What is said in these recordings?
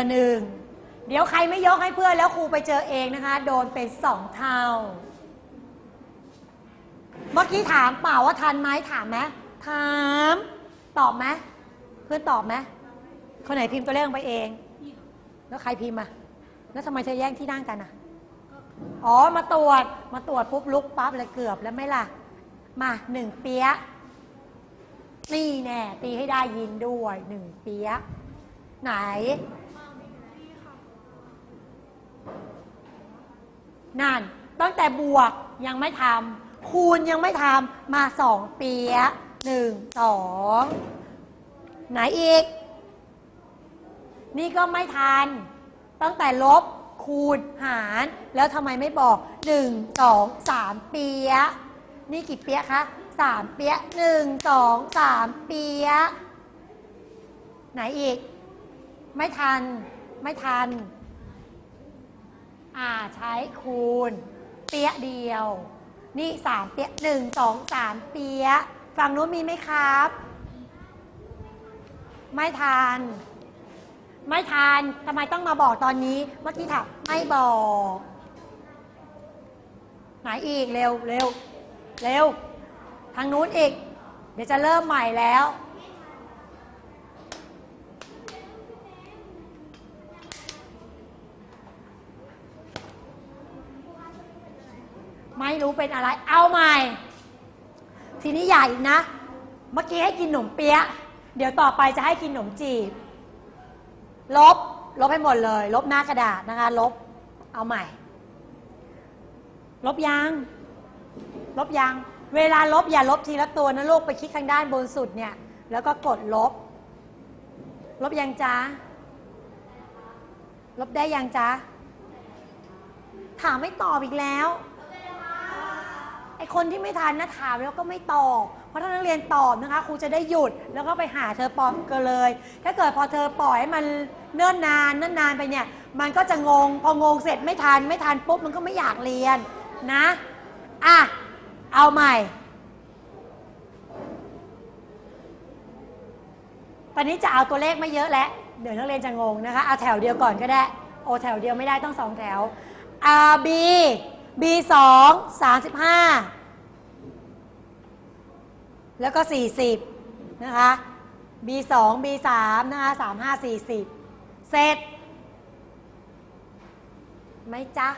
เจอหนึ่งเดี๋ยวใครไม่ยกให้เพื่อนแล้วครูไปเจอเองนะคะ โดนเป็นสองเท่า เมื่อกี้ถามเปล่าว่าทันไหมถามไหมถาม ตอบไหมเพื่อนตอบไหมคนไหนพิมพ์ตัวเลขลงไปเอง แล้วใครพิมพ์อะแล้วทำไมเธอแย่งที่นั่งกันอะอ๋อมาตรวจมาตรวจปุ๊บลุกปั๊บเลยเกือบแล้วไม่ล่ะ มาหนึ่งเปียะนี่แน่ตีให้ได้ยินด้วยหนึ่งเปียะไหน นั่น ตั้งแต่บวกยังไม่ทำคูณยังไม่ทำมาสองเปียหนึ่งสองไหนอีก นี่ก็ไม่ทัน ตั้งแต่ลบคูณหาร แล้วทำไมไม่บอกหนึ่งสองสามเปียนี่กี่เปียคะสามเปียหนึ่งสองสามเปียไหนอีก ไม่ทัน ไม่ทัน อ่าใช้คูณ เปียเดียว นี่สามเปียหนึ่งสองสามเปียฝั่งนู้นมีไหมครับ ไม่ทันไม่ทันทำไมต้องมาบอกตอนนี้ เมื่อกี้ถามไม่บอกไหนอีกเร็วเร็วเร็วทางนู้นอีก เดี๋ยวจะเริ่มใหม่แล้ว ไม่รู้เป็นอะไร เอาใหม่ ทีนี้ใหญ่นะ เมื่อกี้ให้กินขนมเปี๊ยะ เดี๋ยวต่อไปจะให้กินขนมจีบ ลบ ลบให้หมดเลย ลบหน้ากระดาษนะคะ ลบ เอาใหม่ ลบยังลบยังเวลาลบอย่าลบทีละตัวนะลูกไปคลิกข้างด้านบนสุดเนี่ย แล้วก็กดลบ ลบยังจ้าลบได้ยังจ้าถามไม่ตอบอีกแล้ว ไอคนที่ไม่ทันนะถามแล้วก็ไม่ตอบ เพราะถ้านักเรียนตอบนะคะครูจะได้หยุดแล้วก็ไปหาเธอปอบกันเลย ถ้าเกิดพอเธอปล่อยให้มันเนิ่นนานเนิ่นนานไปเนี่ย มันก็จะงง พองงเสร็จไม่ทันไม่ทันปุ๊บมันก็ไม่อยากเรียนนะอะเอาใหม่ ตอนนี้จะเอาตัวเลขไม่เยอะแล้ว เดี๋ยวนักเรียนจะงงนะคะ เอาแถวเดียวก่อนก็ได้ โอแถวเดียวไม่ได้ต้องสองแถว R B B สองสามสิบห้าแล้วก็ 40 นะคะ B 2 B 3 นะคะ3 5 40 เสร็จไหมจ๊ะ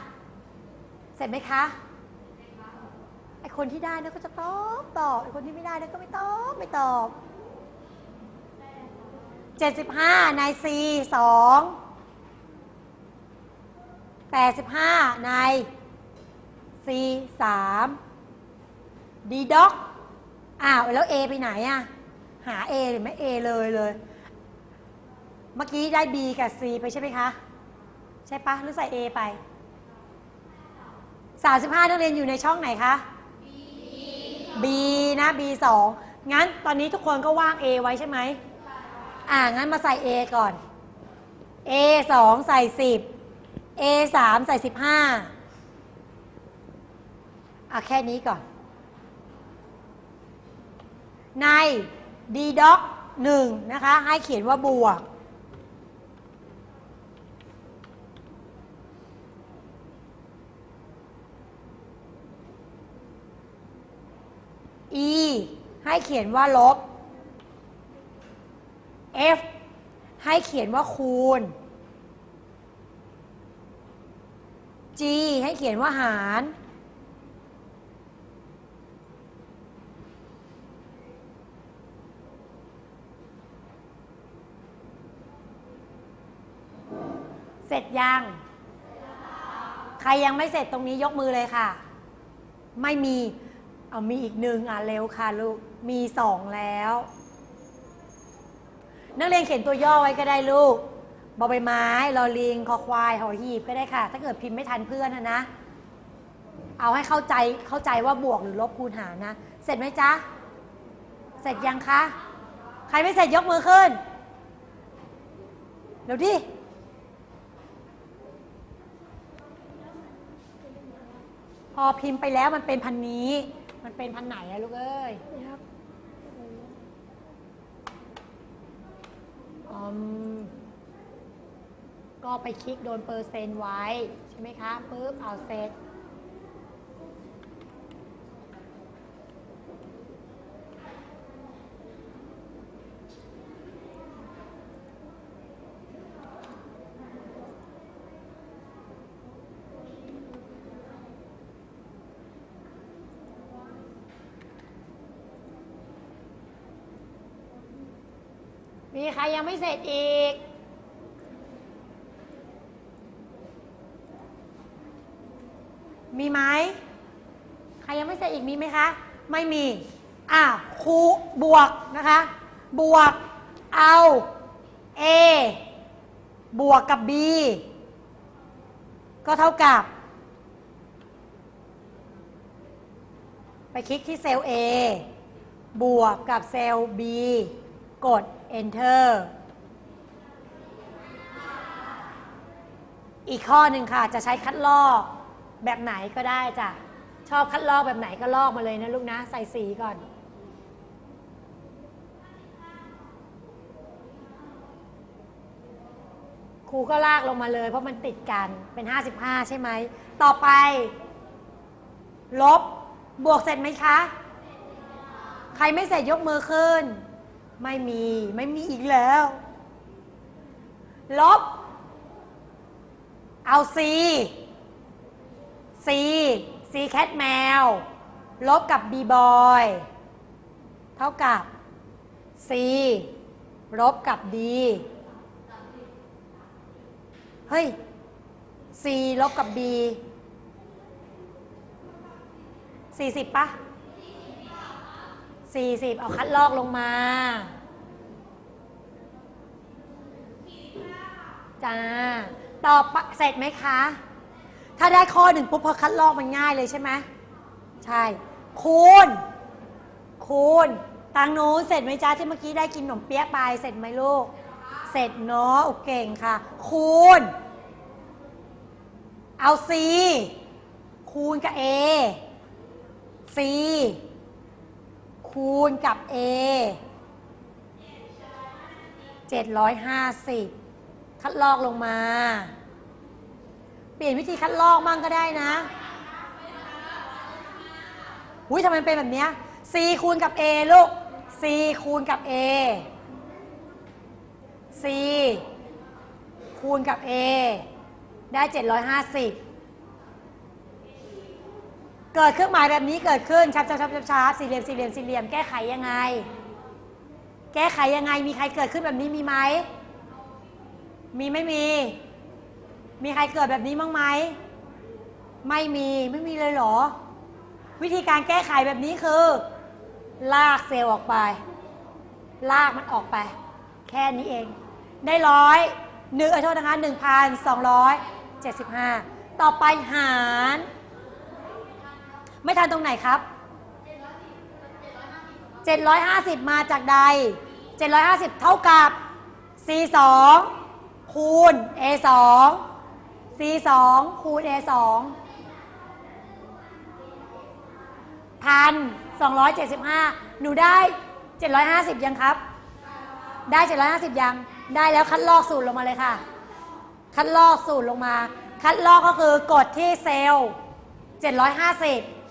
เสร็จไหมคะไอคนที่ได้เนี่ยก็จะตอบตอบไอคนที่ไม่ได้เนี่ยก็ไม่ตอบไม่ตอบ 75 ใน C 2 85 ใน C 3 D doc อ้าวแล้ว A ไปไหนอะหา A หรือไม่ A เลยเลย เมื่อกี้ได้ B กับ C ไปใช่ไหมคะ ใช่ปะหรือใส่ A ไป 35นักเรียนอยู่ในช่องไหนคะ B นะ B 2งั้นตอนนี้ทุกคนก็ว่าง A ไว้ใช่ไหมอ่างั้นมาใส่ A ก่อน A 2ใส่ 10 A 3ใส่ 15 อะแค่นี้ก่อน ใน d d o c 1นะคะ ให้เขียนว่าบวก e ให้เขียนว่าลบ f ให้เขียนว่าคูณ g ให้เขียนว่าหาร สร็จยัง ใครยังไม่เสร็จตรงนี้ยกมือเลยค่ะ ไม่มี เอามีอีกหนึ่งอะเร็วค่ะลูก มีสองแล้ว นักเรียนเขียนตัวย่อไว้ก็ได้ลูกบอใบไม้ลอลิงคอควายหอหีบก็ได้ค่ะ ถ้าเกิดพิมพ์ไม่ทันเพื่อนนะนะ เอาให้เข้าใจเข้าใจว่าบวกหรือลบคูณหารนะ เสร็จไหมจ๊ะ เสร็จยังคะ ใครไม่เสร็จยกมือขึ้น เดี๋ยวดิ พอพิมพ์ไปแล้วมันเป็นพันนี้ มันเป็นพันไหนอะลูกเอ้ยอืมก็ไปคลิกโดนเปอร์เซนต์ไว้ ใช่ไหมคะปุ๊บเอาเซต มีใครยังไม่เสร็จอีก มีไหม ใครยังไม่เสร็จอีกมีไหมคะ ไม่มี อะครูบวกนะคะ บวกเอา A บวกกับ B ก็เท่ากับ ไปคลิกที่เซลล์ A บวกกับเซลล์ B กด enter อีกข้อหนึ่งค่ะจะใช้คัดลอกแบบไหนก็ได้จ้ะ ชอบคัดลอกแบบไหนก็ลอกมาเลยนะลูกนะ ใส่สีก่อน ครูก็ลากลงมาเลยเพราะมันติดกันเป็น 55 ใช่ไหม ต่อไป ลบบวกเสร็จไหมคะ ใครไม่เสร็จยกมือขึ้น ไม่มีไม่มีอีกแล้ว ลบ เอา C C C cat แคทแมว ลบกับ B boy เท่ากับ C ลบกับ D เฮ้ย C ลบกับ B 40ปะ 40 เอาคัดลอกลงมาจ้าตอปะเสร็จไหมคะ ถ้าได้ข้อหนึ่งปุ๊บพอคัดลอกมันง่ายเลยใช่ไหมใช่ คูณ คูณตังนู้นเสร็จไหมจ้าที่เมื่อกี้ได้กินขนมเปี๊ยะไปเสร็จไหมลูก เสร็จเนาะโอเก่งค่ะ คูณ เอา C คูณกับ A C คูณกับ A 750 คัดลอกลงมา เปลี่ยนวิธีคัดลอกมั่งก็ได้นะหุ้ยทำไมเป็นแบบเนี้ย C คูณกับ A ลูก C คูณกับ A C คูณกับ A ได้ 750 เกิดเครื่องหมายแบบนี้เกิดขึ้นชับชับชับชับชับสี่เหลี่ยมสี่เหลี่ยมสี่เหลี่ยมแก้ไขยังไง แก้ไขยังไง มีใครเกิดขึ้นแบบนี้มีไหม มีไม่มี มีใครเกิดแบบนี้บ้างไหม ไม่มีไม่มีเลยเหรอ วิธีการแก้ไขแบบนี้คือ ลากเซลล์ออกไป ลากมันออกไป แค่นี้เอง ได้ร้อยหนึ่งเออโทษนะคะหนึ่งพันสองร้อยเจ็ดสิบห้าต่อไปหาร ไม่ทันตรงไหนครับ 750 มาจากใด 750 เท่ากับ C 2 คูณ A 2 C 2 คูณ A 2 พัน275หนูได้750ยังครับ ได้750ยัง ได้แล้วคัดลอกสูตรลงมาเลยค่ะ คัดลอกสูตรลงมา คัดลอกก็คือกดที่เซลล์750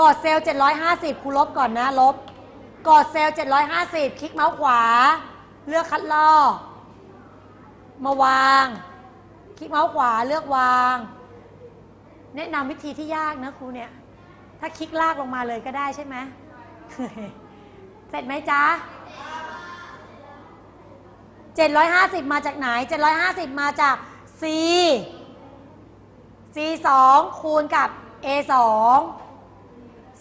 กดเซลล์750ครูลบก่อนนะลบ กดเซลล์750 คลิกเมาส์ขวา เลือกคัดลอกมาวาง คลิกเมาส์ขวาเลือกวาง แนะนำวิธีที่ยากนะครูเนี่ย ถ้าคลิกลากลงมาเลยก็ได้ใช่ไหมเสร็จไหมจ๊ะ750 มาจากไหน 750 มาจาก C C 2 คูณกับ A 2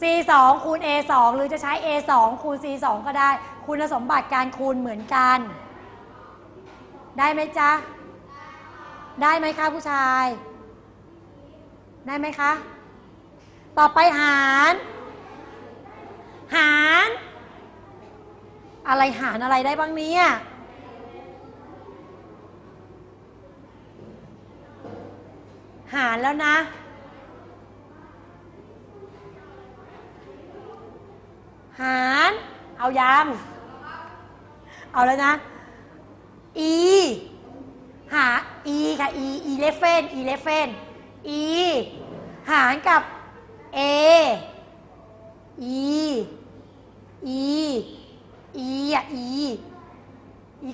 C 2คูณ A 2หรือจะใช้ A 2คูณ C 2ก็ได้ คุณสมบัติการคูณเหมือนกัน ได้ไหมจ๊ะ ได้ไหมคะผู้ชาย ได้ไหมคะ ต่อไปหาร หาร อะไรหารอะไรได้บ้างเนี่ยหารแล้วนะ หาร เอายังเอาแล้วนะ e หา e ค่ะ e eleven eleven e หารกับ a e e e อะ e e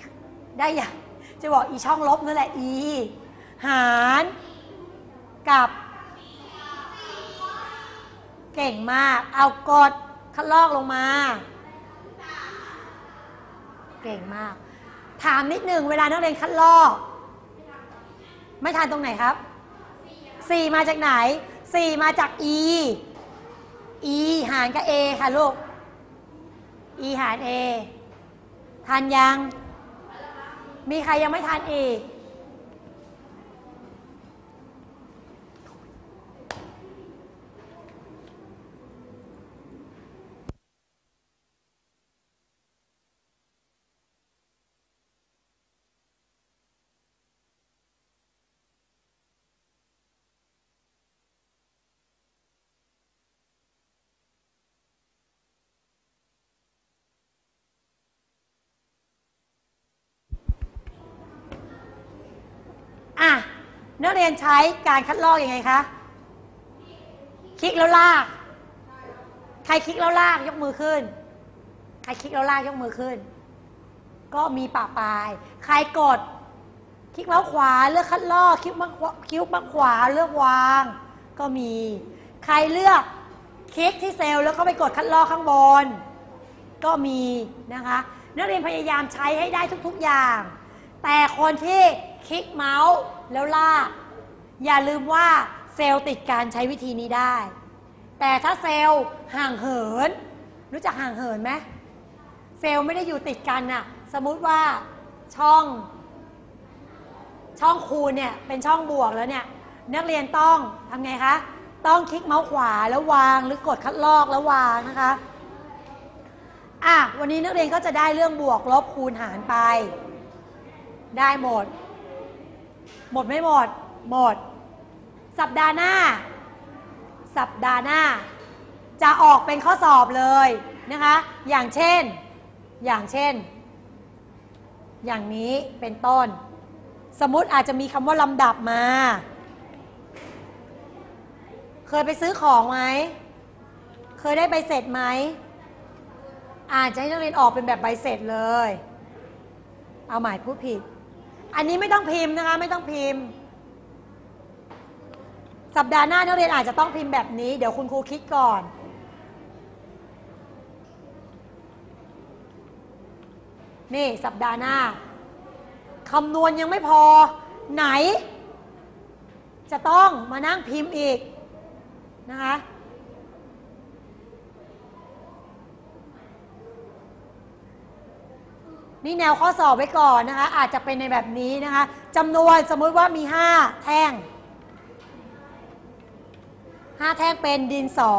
ได้ยังจะบอก e ช่องลบนั่นแหละ e หารกับ เก่งมาก เอากด คัดลอกลงมา เก่งมาก ถามนิดหนึ่งเวลานักเรียนคัดลอก ไม่ทานตรงไหนครับ4มาจากไหน4มาจาก e e หารกับ a ค่ะลูก e หาร a ทานยัง มีใครยังไม่ทานอีก อะนักเรียนใช้การคัดลอกอยังไงคะ คลิกแล้วลาก ใครคลิกแล้วลากยกมือขึ้น ใครคลิกแล้วลากยกมือขึ้น ก็มีปะปลาย ใครกด คลิกเมาส์ขวาเลือกคัดลอกคลิกมาคลิกมาขวาเลือกวาง ก็มี ใครเลือกคลิกที่เซลล์แล้วก็ไปกดคัดลอกข้างบน ก็มีนะคะ นักเรียนพยายามใช้ให้ได้ทุก ๆอย่าง แต่คนที่ คลิกเมาส์แล้วลาก อย่าลืมว่าเซลล์ติดการใช้วิธีนี้ได้ แต่ถ้าเซลล์ห่างเหิน รู้จักห่างเหินไหมเซลล์ไม่ได้อยู่ติดกันน่ะ สมมุติว่าช่อง ช่องคูณเนี่ยเป็นช่องบวกแล้วเนี่ยนักเรียนต้องทำไงคะ ต้องคลิกเมาส์ขวาแล้ววางหรือกดคัดลอกแล้ววางนะคะอะวันนี้นักเรียนก็จะได้เรื่องบวกลบคูณหารไป ได้หมด หมดไม่หมด หมด สัปดาห์หน้า สัปดาห์หน้า จะออกเป็นข้อสอบเลยนะคะ อย่างเช่น อย่างเช่น อย่างนี้เป็นต้น สมมติอาจจะมีคำว่าลำดับมา เคยไปซื้อของไหม เคยได้ใบเสร็จไหม อาจจะให้นักเรียนออกเป็นแบบใบเสร็จเลย เอาหมายพูดผิด อันนี้ไม่ต้องพิมพ์นะคะ ไม่ต้องพิมพ์ สัปดาห์หน้านักเรียนอาจจะต้องพิมพ์แบบนี้ เดี๋ยวคุณครูคิดก่อนนี่สัปดาห์หน้าคำนวณยังไม่พอ ไหน จะต้องมานั่งพิมพ์อีกนะคะ นี่แนวข้อสอบไว้ก่อนนะคะ อาจจะเป็นในแบบนี้นะคะจำนวนสมมุติว่ามี 5 แท่ง 5 แท่งเป็นดินสอ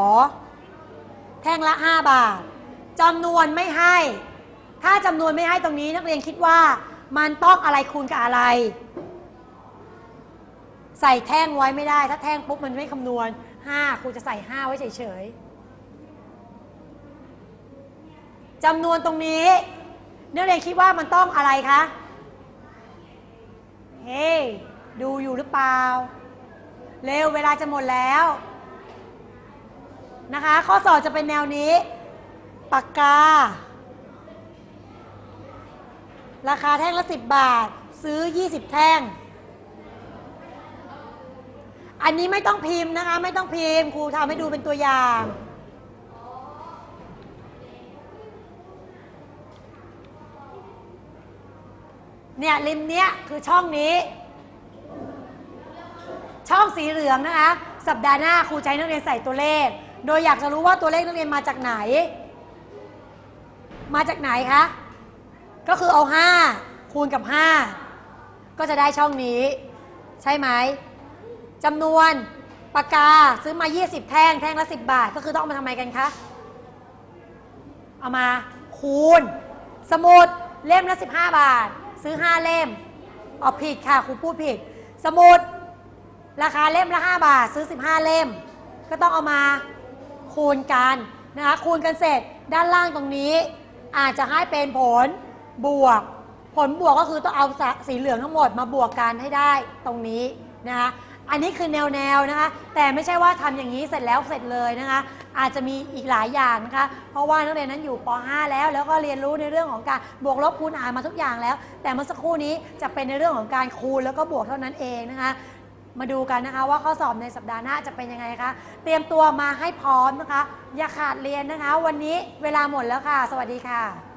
แท่งละ 5 บาทจำนวนไม่ให้ ถ้าจำนวนไม่ให้ตรงนี้นักเรียนคิดว่ามันต้องอะไรคูณกับอะไร ใส่แท่งไว้ไม่ได้ ถ้าแท่งปุ๊บมันไม่คำนวณ 5ครูจะใส่ 5 ไว้เฉยๆจำนวนตรงนี้ นักเรียนคิดว่ามันต้องอะไรคะ เฮ้ hey, ดูอยู่หรือเปล่า เร็วเวลาจะหมดแล้วนะคะ ข้อสอบจะเป็นแนวนี้ ปากกา ราคาแท่งละ 10 บาท ซื้อ 20 แท่ง อันนี้ไม่ต้องพิมพ์นะคะ ไม่ต้องพิมพ์ ครูทำให้ดูเป็นตัวอย่าง เนี่ยริมเนี้ยคือช่องนี้ ช่องสีเหลืองนะคะ สัปดาห์หน้าครูใช้นักเรียนใส่ตัวเลข โดยอยากจะรู้ว่าตัวเลขนักเรียนมาจากไหน มาจากไหนคะ ก็คือเอา 5 คูณกับ 5 ก็จะได้ช่องนี้ ใช่ไหมจำนวนปากกาซื้อมา 20 แท่งแท่งละ 10 บาท ก็คือต้องเอามาทำไมกันคะ เอามาคูณ สมุดเล่มละ 15 บาท ซื้อ 5 เล่มออกผิดค่ะครูพูดผิด สมุด ราคาเล่มละ 5 บาท ซื้อ 15 เล่ม ก็ต้องเอามาคูณกันนะคะคูณกันเสร็จด้านล่างตรงนี้ อาจจะให้เป็นผลบวก ผลบวกก็คือต้องเอาสีเหลืองทั้งหมดมาบวกกันให้ได้ตรงนี้นะคะอันนี้คือแนวแนวๆนะคะแต่ไม่ใช่ว่าทำอย่างนี้เสร็จแล้วเสร็จเลยนะคะ อาจจะมีอีกหลายอย่างนะคะ เพราะว่านักเรียนนั้นอยู่ป .5 แล้ว แล้วก็เรียนรู้ในเรื่องของการบวกลบคูณหารมาทุกอย่างแล้ว แต่เมื่อสักครู่นี้จะเป็นในเรื่องของการคูณแล้วก็บวกเท่านั้นเองนะคะมาดูกันนะคะว่าข้อสอบในสัปดาห์หน้าจะเป็นยังไงคะ เตรียมตัวมาให้พร้อมนะคะ อย่าขาดเรียนนะคะ วันนี้เวลาหมดแล้วค่ะ สวัสดีค่ะ